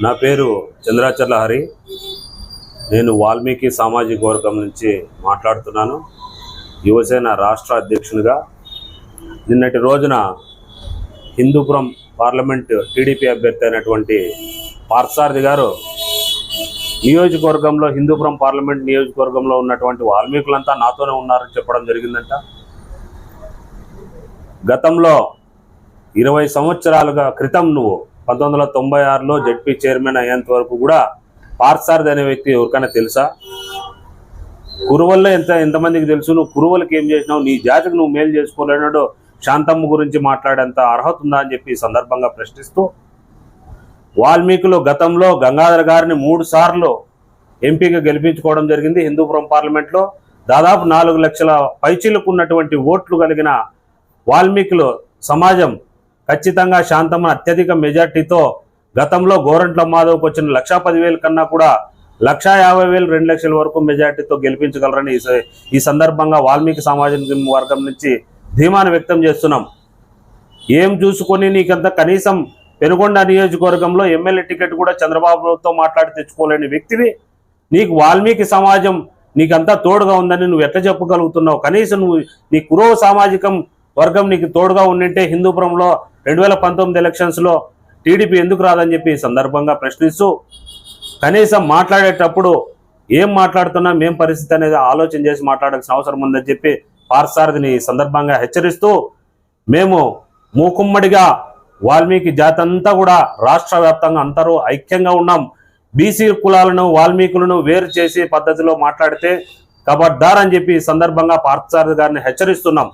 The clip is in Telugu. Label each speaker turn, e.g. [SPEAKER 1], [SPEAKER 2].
[SPEAKER 1] నా పేరు చంద్రాచర్ల హరి. నేను వాల్మీకి సామాజిక వర్గం నుంచి మాట్లాడుతున్నాను. యువసేన రాష్ట్ర అధ్యక్షునిగా. నిన్నటి రోజున హిందూపురం పార్లమెంట్ టీడీపీ అభ్యర్థి అయినటువంటి పార్సారథి గారు నియోజకవర్గంలో హిందూపురం పార్లమెంట్ నియోజకవర్గంలో ఉన్నటువంటి వాల్మీకులంతా నాతోనే ఉన్నారని చెప్పడం జరిగిందంట. గతంలో ఇరవై సంవత్సరాలుగా క్రితం నువ్వు పంతొమ్మిది వందల తొంభై ఆరులో జడ్పీ చైర్మన్ అయ్యేంత వరకు కూడా పార్సారథి అనే వ్యక్తి ఎవరికైనా తెలుసా? కురువల్లో ఎంత ఎంతమందికి తెలుసు? నువ్వు కురువలకి ఏం చేసినావు? నీ జాతికి నువ్వు మేలు చేసుకోలేనాడు. శాంతమ్మ గురించి మాట్లాడేంత అర్హత ఉందా అని చెప్పి సందర్భంగా ప్రశ్నిస్తూ వాల్మీకులు గతంలో గంగాధర్ గారిని మూడు సార్లు ఎంపీగా గెలిపించుకోవడం జరిగింది. హిందూపురం పార్లమెంట్లో దాదాపు నాలుగు లక్షల పైచీలకు ఉన్నటువంటి ఓట్లు కలిగిన వాల్మీకులు సమాజం ఖచ్చితంగా శాంతమ్మ అత్యధిక మెజార్టీతో గతంలో గోరంట్ల మాధవ్కి వచ్చిన లక్షా పదివేల కన్నా కూడా లక్షా యాభై వేలు రెండు లక్షల వరకు మెజార్టీతో గెలిపించగలరని ఈ ఈ సందర్భంగా వాల్మీకి సామాజిక వర్గం నుంచి ధీమాను వ్యక్తం చేస్తున్నాం. ఏం చూసుకొని నీకంత కనీసం పెనుగొండ నియోజకవర్గంలో ఎమ్మెల్యే టికెట్ కూడా చంద్రబాబుతో మాట్లాడి తెచ్చుకోలేని వ్యక్తివి. నీకు వాల్మీకి సమాజం నీకంతా తోడుగా ఉందని నువ్వు ఎట్లా చెప్పగలుగుతున్నావు? కనీసం నువ్వు నీ కురవ సామాజికం వర్గం నీకు తోడుగా ఉండింటే హిందూపురంలో రెండు వేల పంతొమ్మిది ఎలక్షన్స్లో టీడీపీ ఎందుకు రాదని చెప్పి సందర్భంగా ప్రశ్నిస్తూ కనీసం మాట్లాడేటప్పుడు ఏం మాట్లాడుతున్నాం మేం పరిస్థితి అనేది ఆలోచన చేసి మాట్లాడాల్సిన అవసరం ఉందని చెప్పి పార్సారథిని సందర్భంగా హెచ్చరిస్తూ మేము మూకుమ్మడిగా వాల్మీకి జాతి అంతా కూడా రాష్ట్ర వ్యాప్తంగా అందరూ ఐక్యంగా ఉన్నాం. బీసీ కులాలను వాల్మీకులను వేరు చేసే పద్ధతిలో మాట్లాడితే కబడ్దార్ అని చెప్పి సందర్భంగా పార్థసారథి గారిని హెచ్చరిస్తున్నాం.